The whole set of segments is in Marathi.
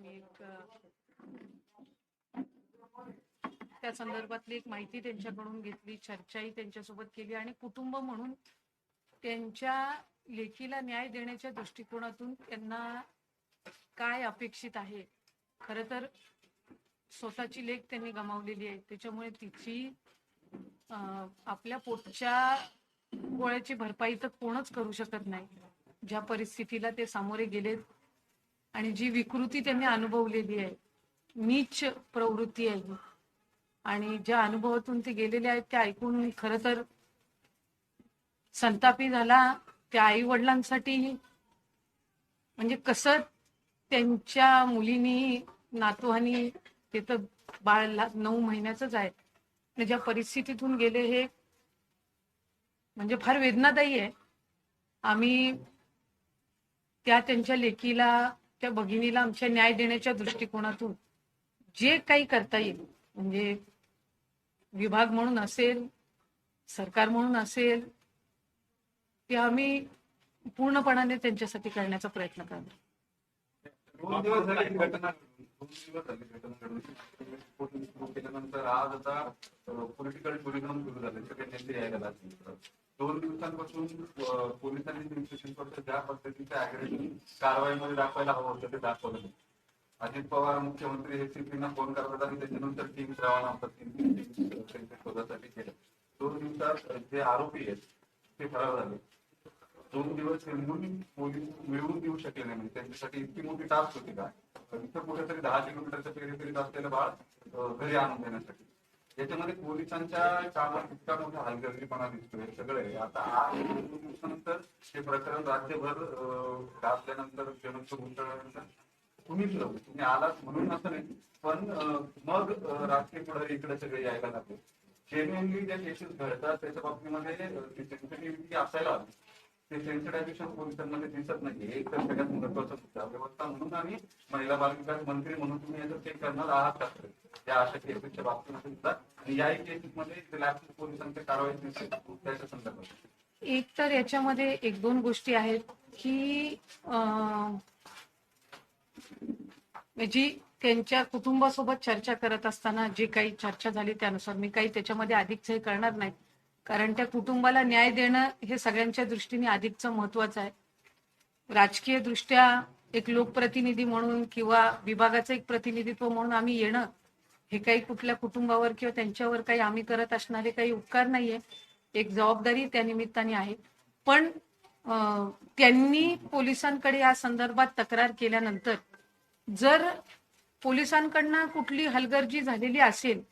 आम्ही एक त्या संदर्भातली एक माहिती त्यांच्याकडून घेतली चर्चाही त्यांच्यासोबत केली आणि कुटुंब म्हणून त्यांच्या लेखीला न्याय देण्याच्या दृष्टिकोनातून त्यांना काय अपेक्षित आहे? खर तर स्वतःची लेख त्यांनी गमावलेली आहे. त्याच्यामुळे तिची अं, आपल्या पोटच्या गोळ्याची भरपाई तर कोणच करू शकत नाही. ज्या परिस्थितीला ते सामोरे गेलेत आणि जी विकृती त्यांनी अनुभवलेली आहे नीच प्रवृत्ती आहे ही. आणि ज्या अनुभवातून ते गेलेले आहेत ते ऐकून खर तर संतापी झाला त्या आई वडिलांसाठी म्हणजे कसं त्यांच्या मुलीनी नातवानी ते तर बाळ नऊ महिन्याचंच आहे. आणि ज्या परिस्थितीतून गेले हे म्हणजे फार वेदनादायी आहे. आम्ही त्या त्यांच्या लेकीला त्या भगिनीला आमच्या न्याय देण्याच्या दृष्टिकोनातून जे काही करता येईल म्हणजे विभाग म्हणून असेल सरकार म्हणून असेल ते आम्ही पूर्णपणाने त्यांच्यासाठी करण्याचा प्रयत्न करणार. दोन केल्यानंतर आज आता पॉलिटिकल टुरिझम सुरू झाले सगळे नेते यायला दोन दिवसांपासून पोलिसांनी पिंपरी कोर्टात ज्या पद्धतीच्या अग्रेशन कारवाईमध्ये दाखवायला हवं होतं ते दाखवलं नाही. अजित पवार मुख्यमंत्री हे सीपीना फोन करतात आणि त्याच्यानंतर टीम रवाना होतात तीन तीन शोधासाठी केलं दोन दिवसात जे आरोपी आहेत ते फरार झाले दोन दिवस मिळून म्हणून पोलीस मिळवून देऊ शकले नाही. म्हणजे त्यांच्यासाठी इतकी मोठी टास्क होती का? इथं कुठेतरी दहा किलोमीटरच्या पेरीफेरीत असलेलं बाळ घरी आणून देण्यासाठी. याच्यामध्ये पोलिसांच्या कामात इतका मोठा हलगर्जीपणा दिसतोय सगळे. आता आज दिवसानंतर हे प्रकरण राज्यभर गाजल्यानंतर जनसूर गुंतवल्यानंतर तुम्हीच तुम्ही आलात म्हणून असं नाही. पण मग राजकीय पुढे इकडे सगळे यायला लागले. जेन्युअनली ज्या केसेस घडतात त्याच्या बाबतीमध्ये असायला हवी. ते सेन्सिटायझेशन पोलिसांमध्ये दिसत नाही एक तर सगळ्यात महत्वाचं सुद्धा व्यवस्था म्हणून आम्ही महिला बालविकास मंत्री म्हणून तुम्ही याचं चेक करणार आहात का त्या अशा केसेसच्या बाबतीत सुद्धा. आणि याही केसेसमध्ये रिलॅक्स पोलिसांच्या कारवाई दिसेल त्याच्या संदर्भात. एक तर याच्यामध्ये एक दोन गोष्टी आहेत की जी म्हणजे त्यांच्या कुटुंबासोबत चर्चा करत असताना जी काही चर्चा झाली त्यानुसार मी काही त्याच्यामध्ये अधिक हे करणार नाही. कारण त्या कुटुंबाला न्याय देणं हे सगळ्यांच्या दृष्टीने अधिकचं महत्वाचं आहे. राजकीय दृष्ट्या एक लोकप्रतिनिधी म्हणून किंवा विभागाचं एक प्रतिनिधित्व म्हणून आम्ही येणं हे काही कुठल्या कुटुंबावर किंवा त्यांच्यावर काही आम्ही करत असणारे काही उपकार नाहीये. एक जबाबदारी त्या निमित्ताने आहे. पण त्यांनी पोलिसांकडे या संदर्भात तक्रार केल्यानंतर जर पोलिसांकडनं कुठली हलगर्जी झालेली असेल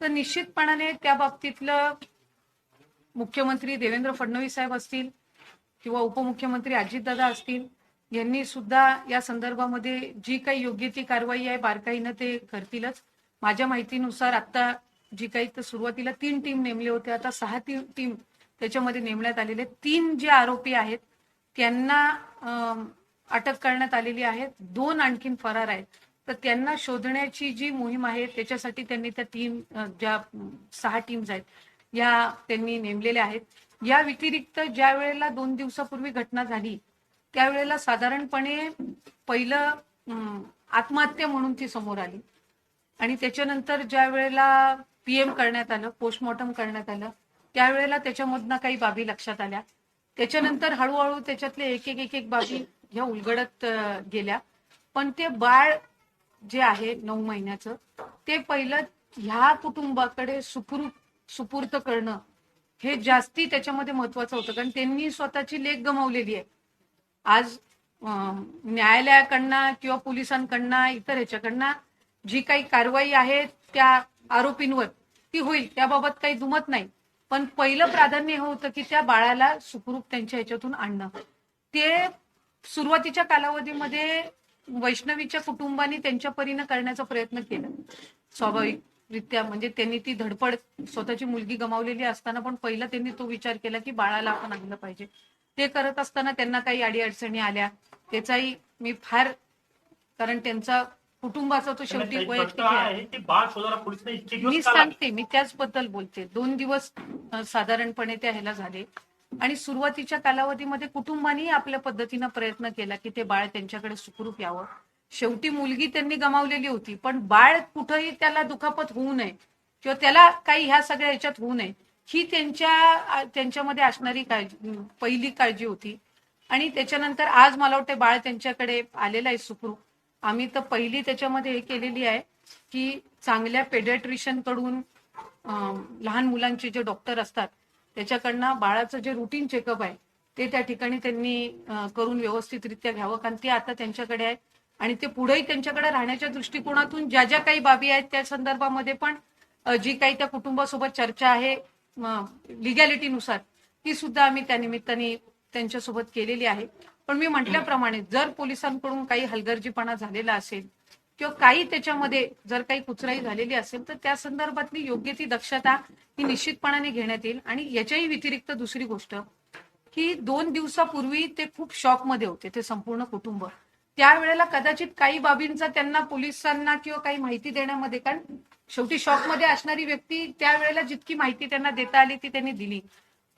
तर निश्चितपणाने त्या बाबतीतलं मुख्यमंत्री देवेंद्र फडणवीस साहेब असतील किंवा उपमुख्यमंत्री अजितदादा असतील यांनी सुद्धा या संदर्भामध्ये जी काही योग्य ती कारवाई आहे बारकाईनं ते करतीलच. माझ्या माहितीनुसार आता जी काही सुरुवातीला तीन टीम नेमले होते आता सहा ती टीम त्याच्यामध्ये नेमण्यात आलेले आहेत. तीन जे आरोपी आहेत त्यांना अटक करण्यात आलेली आहे दोन आणखीन फरार आहेत. तर त्यांना शोधण्याची जी मोहीम आहे त्याच्यासाठी त्यांनी त्या टीम ज्या सहा टीम्स आहेत या त्यांनी नेमलेल्या आहेत. या व्यतिरिक्त ज्या वेळेला दोन दिवसापूर्वी घटना झाली त्यावेळेला साधारणपणे पहिलं आत्महत्या म्हणून ती समोर आली. आणि त्याच्यानंतर ज्या वेळेला पीएम करण्यात आलं पोस्टमॉर्टम करण्यात आलं त्यावेळेला त्याच्यामधनं काही बाबी लक्षात आल्या. त्याच्यानंतर हळूहळू त्याच्यातले एक एक एक एक बाबी ह्या उलगडत गेल्या. पण ते बाळ जे आहे नऊ महिन्याचं ते पहिलं ह्या कुटुंबाकडे सुखरूप सुपूर्त करणं हे जास्ती त्याच्यामध्ये महत्वाचं होतं. कारण त्यांनी स्वतःची लेख गमावलेली आहे. आज न्यायालयाकडनं किंवा पोलिसांकडनं इतर ह्याच्याकडनं जी काही कारवाई आहे त्या आरोपींवर ती होईल त्याबाबत काही दुमत नाही. पण पहिलं प्राधान्य हे होतं की त्या बाळाला सुखरूप त्यांच्या ह्याच्यातून आणणं. ते सुरुवातीच्या कालावधीमध्ये वैष्णवीच्या कुटुंबाने त्यांच्या परीनं करण्याचा प्रयत्न केला. स्वाभाविक. स्वाभाविकरित्या म्हणजे त्यांनी ती धडपड स्वतःची मुलगी गमावलेली असताना पण पहिला त्यांनी तो विचार केला की बाळाला आपण आणलं पाहिजे. ते करत असताना त्यांना काही अडीअडचणी आल्या. त्याचाही मी फार कारण त्यांचा कुटुंबाचा तो शेवटी वैयक्तिक मी? सांगते मी त्याचबद्दल बोलते. दोन दिवस साधारणपणे त्या ह्याला झाले. आणि सुरुवातीच्या कालावधीमध्ये कुटुंबाने आपल्या पद्धतीनं प्रयत्न केला की ते बाळ त्यांच्याकडे सुखरूप यावं. शेवटी मुलगी त्यांनी गमावलेली होती पण बाळ कुठंही त्याला दुखापत होऊ नये किंवा त्याला काही ह्या सगळ्या ह्याच्यात होऊ नये ही त्यांच्या त्यांच्यामध्ये असणारी काळजी पहिली काळजी होती. आणि त्याच्यानंतर आज मला वाटतं बाळ त्यांच्याकडे आलेलं आहे सुखरूप. आम्ही तर पहिली त्याच्यामध्ये हे केलेली आहे की चांगल्या पेडियाट्रिशियनकडून लहान मुलांचे जे डॉक्टर असतात त्याच्याकडनं बाळाचं जे रुटीन चेकअप आहे ते त्या ठिकाणी त्यांनी करून व्यवस्थितरित्या घ्यावं. कारण ते आता त्यांच्याकडे आहे. आणि ते पुढेही त्यांच्याकडे राहण्याच्या दृष्टिकोनातून ज्या ज्या काही बाबी आहेत त्या संदर्भामध्ये पण जी काही त्या कुटुंबासोबत चर्चा आहे लिगॅलिटीनुसार ती सुद्धा आम्ही त्या निमित्ताने त्यांच्यासोबत केलेली आहे. पण मी म्हटल्याप्रमाणे जर पोलिसांकडून काही हलगर्जीपणा झालेला असेल किंवा काही त्याच्यामध्ये जर काही कुचराई झालेली असेल तर त्या संदर्भातली योग्य ती दक्षता ही निश्चितपणाने घेण्यात येईल. आणि याच्याही व्यतिरिक्त दुसरी गोष्ट की दोन दिवसापूर्वी ते खूप शॉकमध्ये होते ते संपूर्ण कुटुंब. त्यावेळेला कदाचित काही बाबींचा त्यांना पोलिसांना किंवा काही माहिती देण्यामध्ये कारण शेवटी शॉकमध्ये असणारी व्यक्ती त्यावेळेला जितकी माहिती त्यांना देता आली ती त्यांनी दिली.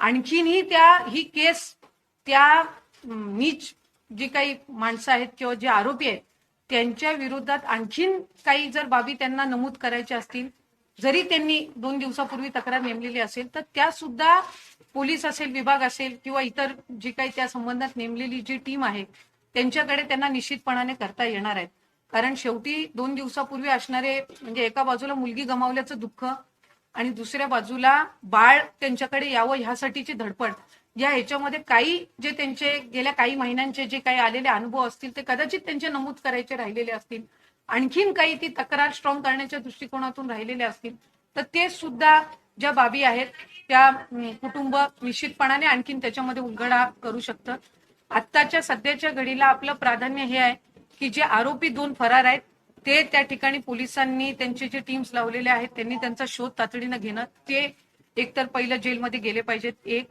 आणखीनही त्या ही केस त्या नीच जी काही माणसं आहेत किंवा जे आरोपी आहेत त्यांच्या विरोधात आणखीन काही जर बाबी त्यांना नमूद करायच्या असतील जरी त्यांनी दोन दिवसापूर्वी तक्रार नेमलेली असेल तर त्या सुद्धा पोलीस असेल विभाग असेल किंवा इतर जी काही त्या संबंधात नेमलेली जी टीम आहे त्यांच्याकडे त्यांना निश्चितपणाने करता येणार आहेत. कारण शेवटी दोन दिवसापूर्वी असणारे म्हणजे एका बाजूला मुलगी गमावल्याचं दुःख आणि दुसऱ्या बाजूला बाळ त्यांच्याकडे यावं ह्यासाठीची धडपड. या ह्याच्यामध्ये काही जे त्यांचे गेल्या काही महिन्यांचे जे काही आलेले अनुभव असतील ते कदाचित त्यांचे नमूद करायचे राहिलेले असतील. आणखीन काही ती तक्रार स्ट्रॉंग करण्याच्या दृष्टिकोनातून राहिलेले असतील. तर ते सुद्धा ज्या बाबी आहेत त्या कुटुंब निश्चितपणाने आणखीन त्याच्यामध्ये उलगडा करू शकतं. आत्ताच्या सध्याच्या घडीला आपलं प्राधान्य हे आहे की जे आरोपी दोन फरार आहेत ते त्या ठिकाणी पोलिसांनी त्यांचे जे टीम्स लावलेले आहेत त्यांनी त्यांचा शोध तातडीनं घेणं ते एकतर पहिलं जेलमध्ये गेले पाहिजेत एक.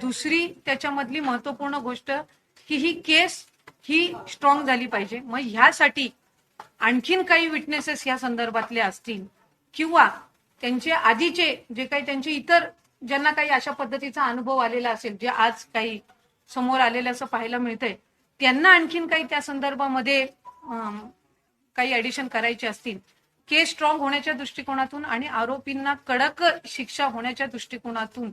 दुसरी त्याच्यामधली महत्त्वपूर्ण गोष्ट की ही केस ही स्ट्रॉंग झाली पाहिजे. मग ह्यासाठी आणखीन काही विटनेसेस या संदर्भातले असतील किंवा त्यांचे आधीचे जे काही त्यांचे इतर ज्यांना काही अशा पद्धतीचा अनुभव आलेला असेल जे आज काही समोर आलेलं असं पाहायला मिळतंय. त्यांना आणखीन काही त्या संदर्भामध्ये काही ऍडिशन करायचे असतील. केस स्ट्रॉंग होण्याच्या दृष्टिकोनातून आणि आरोपींना कडक शिक्षा होण्याच्या दृष्टिकोनातून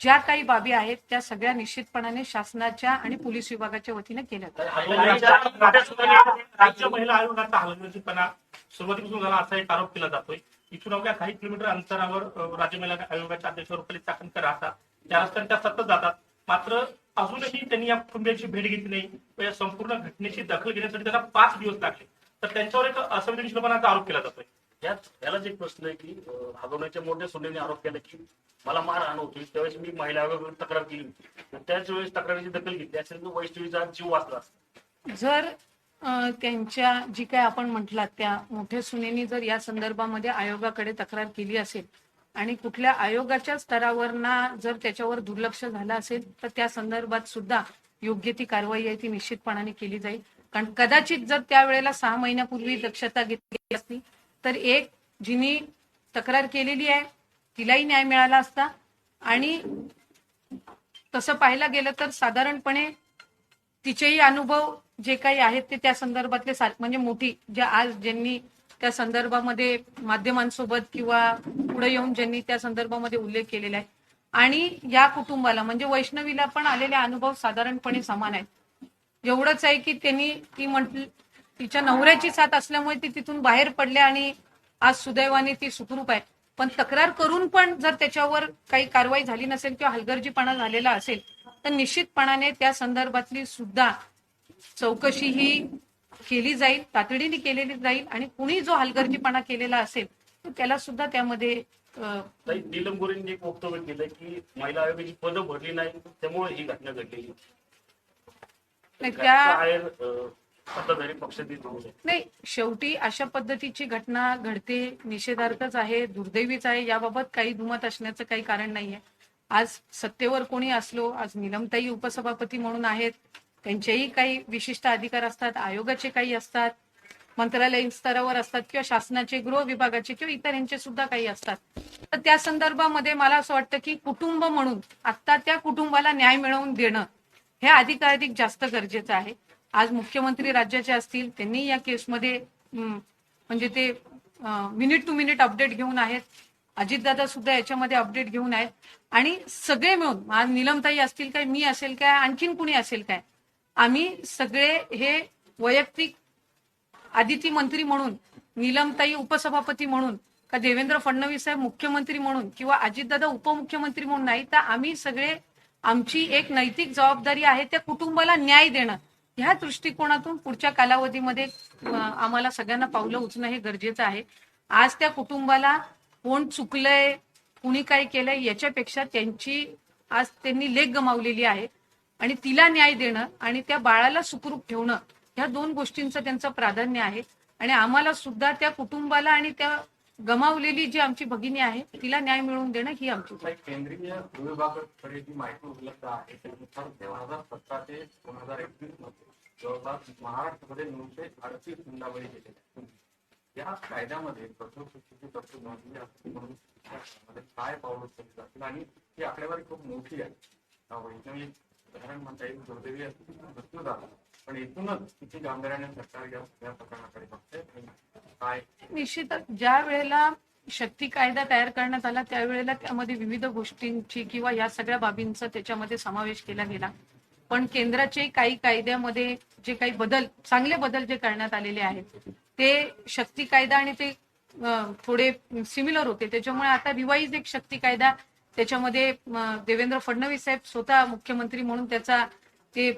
ज्या काही बाबी आहेत त्या सगळ्या निश्चितपणाने शासनाच्या आणि पोलीस विभागाच्या वतीने केल्या राज्य महिला आयोगाचा हलगर्जीपणा सुरुवातीपासून झाला असा एक आरोप केला जातोय. इथून अवघ्या काही किलोमीटर अंतरावर राज्य महिला आयोगाच्या अध्यक्ष रुपाली चाकणकर राहतात. त्या रस्त्याने त्या सतत जातात. मात्र अजूनही त्यांनी या कुटुंबियांची भेट घेतली नाही व या संपूर्ण घटनेची दखल घेण्यासाठी त्यांना पाच दिवस लागले. तर त्यांच्यावर एक असंवेदनशीलपणाचा आरोप केला जातोय. यात यालाच एक प्रश्न आहे की अं, हगवण्याच्या मोठ्या सोन्याने आरोप केला की मला मारहाण होती त्यावेळेस मी महिला आयोगाकडे तक्रार केली होती. त्याच वेळेस तक्रारीची दखल घेतली असेल तर वैष्णवीचा जीव वाचला असता. जर अ, त्यांच्या जी काय आपण म्हटलात त्या मोठ्या सुनेनी जर या संदर्भामध्ये आयोगाकडे तक्रार केली असेल आणि कुठल्या आयोगाच्या स्तरावरना जर त्याच्यावर दुर्लक्ष झालं असेल तर त्या संदर्भात सुद्धा योग्य ती कारवाई आहे ती निश्चितपणाने केली जाईल. कारण कदाचित जर त्यावेळेला सहा महिन्यापूर्वी दक्षता घेतली असती तर एक जिनी तक्रार केलेली आहे तिलाही न्याय मिळाला असता. आणि तसं पाहायला गेलं तर साधारणपणे तिचेही अनुभव जे काही आहेत ते त्या संदर्भातले म्हणजे मोठी ज्या आज ज्यांनी त्या संदर्भामध्ये माध्यमांसोबत किंवा पुढे येऊन ज्यांनी त्या संदर्भामध्ये उल्लेख केलेला आहे. आणि या कुटुंबाला म्हणजे वैष्णवीला पण आलेले अनुभव साधारणपणे समान आहेत. एवढंच आहे की त्यांनी ती म्हटली तिच्या नवऱ्याची साथ असल्यामुळे ती तिथून बाहेर पडल्या आणि आज सुदैवाने ती सुखरूप आहे. पण तक्रार करून पण जर त्याच्यावर काही कारवाई झाली नसेल किंवा हलगर्जीपणा झालेला असेल तर निश्चितपणाने त्या संदर्भातली सुद्धा चौकशी ही केली जाईल तातडीने केलेली जाईल आणि कुणी जो हलगर्जीपणा केलेला असेल त्याला सुद्धा त्यामध्ये नीलम गोरेंनी एक वक्तव्य केलं की महिला आयोगाची पदं भरली नाही त्यामुळे ही घटना घडलेली. नाही शेवटी अशा पद्धतीची घटना घडते निषेधार्थच आहे दुर्दैवीच आहे याबाबत काही दुमत असण्याचं काही कारण नाहीये आज सत्तेवर कोणी असलो आज निलमताई उपसभापती म्हणून आहेत त्यांचेही काही विशिष्ट अधिकार असतात आयोगाचे काही असतात मंत्रालयीन स्तरावर असतात किंवा शासनाचे गृह विभागाचे किंवा इतर यांचे सुद्धा काही असतात. तर त्या संदर्भामध्ये मला असं वाटतं की कुटुंब म्हणून आता त्या कुटुंबाला न्याय मिळवून देणं हे अधिकाधिक जास्त गरजेचं आहे. आज मुख्यमंत्री राज्याचे असतील त्यांनी या केसमध्ये म्हणजे ते मिनिट टू मिनिट अपडेट घेऊन आहेत. अजितदादा सुद्धा याच्यामध्ये अपडेट घेऊन आहेत. आणि सगळे मिळून आज निलमताई असतील काय मी असेल काय आणखीन कुणी असेल काय आम्ही सगळे हे वैयक्तिक आदिती मंत्री म्हणून नीलमताई उपसभापती म्हणून का देवेंद्र फडणवीस साहेब मुख्यमंत्री म्हणून किंवा अजितदादा उपमुख्यमंत्री म्हणून नाही तर आम्ही सगळे आमची एक नैतिक जबाबदारी आहे त्या कुटुंबाला न्याय देणं. ह्या दृष्टिकोनातून पुढच्या कालावधीमध्ये आम्हाला सगळ्यांना पावलं उचणं हे गरजेचं आहे. आज त्या कुटुंबाला कोण चुकलंय कुणी काय केलंय याच्यापेक्षा त्यांची आज त्यांनी लेख गमावलेली आहे. आणि तिला न्याय देणं आणि त्या बाळाला सुखरूप ठेवणं ह्या दोन गोष्टींचं त्यांचं प्राधान्य आहे. आणि आम्हाला सुद्धा त्या कुटुंबाला आणि त्या गमावलेली जी आमची भगिनी आहे तिला न्याय मिळवून देणं ही आमची केंद्रीय विभागाकडे जी माहिती उपलब्ध आहे त्यानुसार दोन हजार सतरा ते दोन हजार एकवीसमध्ये जवळपास महाराष्ट्रामध्ये नऊशे अडतीस हुंडाबळी केलेल्या या कायद्यामध्ये प्रथम तरतूद नोंदली असते म्हणून काय पावलं उचलली जातील आणि ही आकडेवारी खूप मोठी आहे. अं, उदाहरण म्हणता येईल दुर्दैवी मृत्यू झाला पण एकूणच किती गांभीर्याने सरकार या सगळ्या प्रकरणाकडे बघते काय? निश्चितच ज्या वेळेला शक्ती कायदा तयार करण्यात आला त्यावेळेला त्यामध्ये विविध गोष्टींची किंवा या सगळ्या बाबींचा त्याच्यामध्ये समावेश केला गेला. पण केंद्राचे काही कायद्यामध्ये जे काही बदल चांगले बदल जे करण्यात आलेले आहेत ते शक्ती कायदा आणि ते थोडे सिमिलर होते. त्याच्यामुळे आता रिवाईज एक शक्ती कायदा त्याच्यामध्ये देवेंद्र फडणवीस साहेब स्वतः मुख्यमंत्री म्हणून त्याचा ते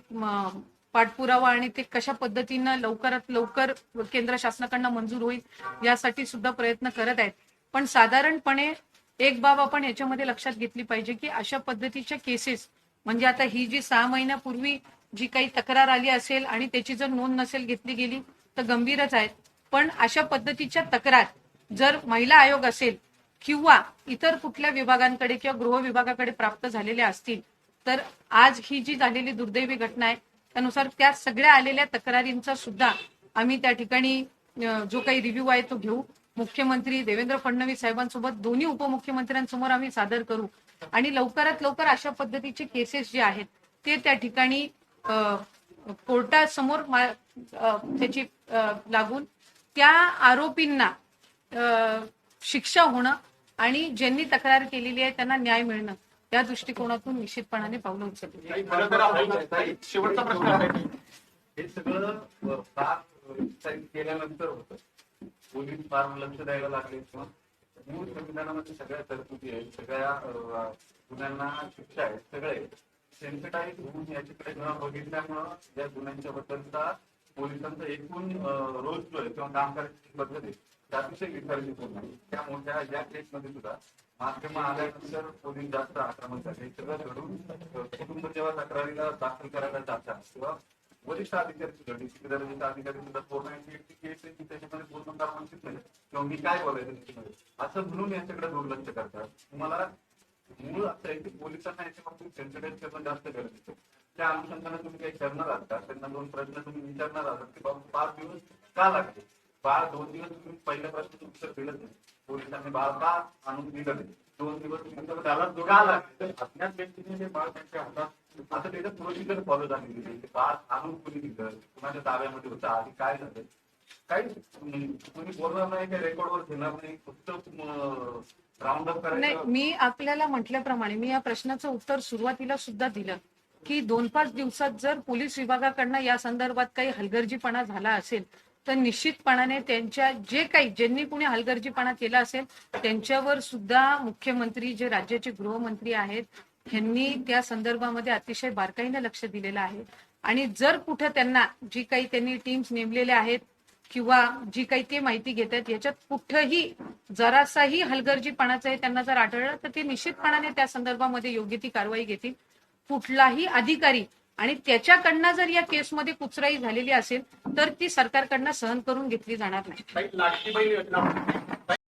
पाठपुरावा आणि ते कशा पद्धतीनं लवकरात लवकर केंद्र शासनाकडनं मंजूर होईल यासाठी सुद्धा प्रयत्न करत आहेत. पण साधारणपणे एक बाब आपण याच्यामध्ये लक्षात घेतली पाहिजे की अशा पद्धतीच्या केसेस म्हणजे आता ही जी सहा महिन्यापूर्वी जी काही तक्रार आली असेल आणि त्याची जर नोंद नसेल घेतली गेली तर गंभीरच आहेत. पण अशा पद्धतीच्या तक्रार जर महिला आयोग असेल किंवा इतर कुठल्या विभागांकडे किंवा गृह विभागाकडे प्राप्त झालेल्या असतील तर आज ही जी झालेली दुर्दैवी घटना आहे त्यानुसार त्या सगळ्या आलेल्या तक्रारींचा सुद्धा आम्ही त्या ठिकाणी जो काही रिव्ह्यू आहे तो घेऊ. मुख्यमंत्री देवेंद्र फडणवीस साहेबांसोबत दोन्ही उपमुख्यमंत्र्यांसमोर आम्ही सादर करू. आणि लवकरात लवकर अशा पद्धतीचे केसेस जे आहेत ते त्या ठिकाणी कोर्टासमोर मा- त्याची लागून त्या आरोपींना शिक्षा होणं आणि ज्यांनी तक्रार केलेली आहे त्यांना न्याय मिळणं. या दृष्टिकोनातून निश्चितपणाने पावलं उचलली शेवटचा प्रश्न आहे. हे सगळं फार केल्यानंतर होतं. पोलीस फार लक्ष द्यायला लागले. किंवा मूळ संविधानामध्ये सगळ्या तरतुदी आहेत सगळ्या गुन्ह्यांना शिक्षा आहेत सगळे सेन्सिटाईज होऊन याच्याकडे न बघितल्यामुळं या गुन्ह्यांच्या बद्दलचा पोलिसांचा एकूण रोल रोज जो आहे किंवा काम करायची पद्धत आहे त्या अतिशय विसर्जित नाही त्या मोठ्या या केसमध्ये सुद्धा माध्यम आल्यानंतर पोलीस जास्त आक्रमक झाले. सगळं घडून कुटुंब जेव्हा तक्रारीला दाखल करायला जातात किंवा वरिष्ठ अधिकारी सुद्धा दर्जाचे अधिकारी सुद्धा पूर्ण केस आहे की त्याच्यामध्ये पूर्ण कामांचित नाही. किंवा मी काय बोलायचं त्याच्यामध्ये? असं म्हणून याच्याकडे दुर्लक्ष करतात. तुम्हाला मूळ असं आहे की पोलिसांना याच्या बाबतीत सेन्सिटाईज करणं जास्त गरजेचं त्या अनुषंगाने तुम्ही काही करणार आहात का? त्यांना दोन प्रश्न तुम्ही विचारणार आहात की बाबा पाच दिवस का लागले? बाळ दोन दिवस तुम्ही पहिल्या प्रश्न तुमचं दिलं नाही. पोलिसांनी बाळ का आणून दिलं नाही? दोन दिवस तुमचं त्याला जोडा आला. तर अज्ञात व्यक्तीने ते बाळ त्यांच्या हातात आता त्याचं प्रोसिजर फॉलो झाली दिली ते बाळ आणून कुणी दिलं? कुणाच्या ताब्यामध्ये होतं? आधी काय झालं? काही म्हणजे बोलणार नाही काही रेकॉर्डवर घेणार नाही. फक्त राऊंड अप करायचं. मी आपल्याला म्हटल्याप्रमाणे मी या प्रश्नाचं उत्तर सुरुवातीला सुद्धा दिलं. की दोन पाच दिवसात जर पोलीस विभागाकडनं या संदर्भात काही हलगर्जीपणा झाला असेल तर निश्चितपणाने त्यांच्या जे काही ज्यांनी कुणी हलगर्जीपणा केला असेल त्यांच्यावर सुद्धा मुख्यमंत्री जे राज्याचे गृहमंत्री आहेत यांनी त्या संदर्भामध्ये अतिशय बारकाईने लक्ष दिलेलं आहे. आणि जर कुठं त्यांना जी काही त्यांनी टीम्स नेमलेल्या आहेत किंवा जी काही ते माहिती घेत आहेत याच्यात कुठंही जरासाही हलगर्जीपणाचं हे त्यांना जर आढळलं तर ते निश्चितपणाने त्या संदर्भामध्ये योग्य ती कारवाई घेतील. कुठलाही अधिकारी आणि त्याच्याकडनं जर या केसमध्ये कुचराई झालेली असेल तर ती सरकारकडनं सहन करून घेतली जाणार नाही.